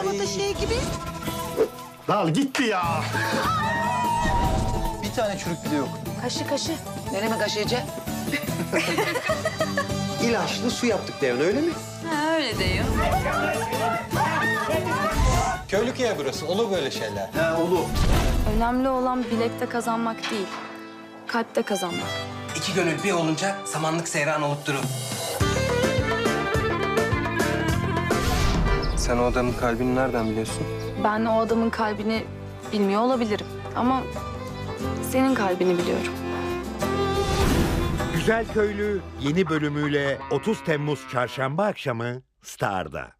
Lavanta şey gibi. Dal gitti ya. Bir tane çürük bile yok. Kaşı kaşı. Ne demek aşıcı? İlaçlı su yaptık Devran öyle mi? Ha öyle diyor. Köylük ya burası. Olur böyle şeyler. He oğlum. Önemli olan bilekte kazanmak değil. Kalpte kazanmak. İki gönül bir olunca samanlık seyran olup durur. Sen o adamın kalbini nereden biliyorsun? Ben o adamın kalbini bilmiyor olabilirim. Ama senin kalbini biliyorum. Güzel Köylü yeni bölümüyle 30 Temmuz Çarşamba akşamı Star'da.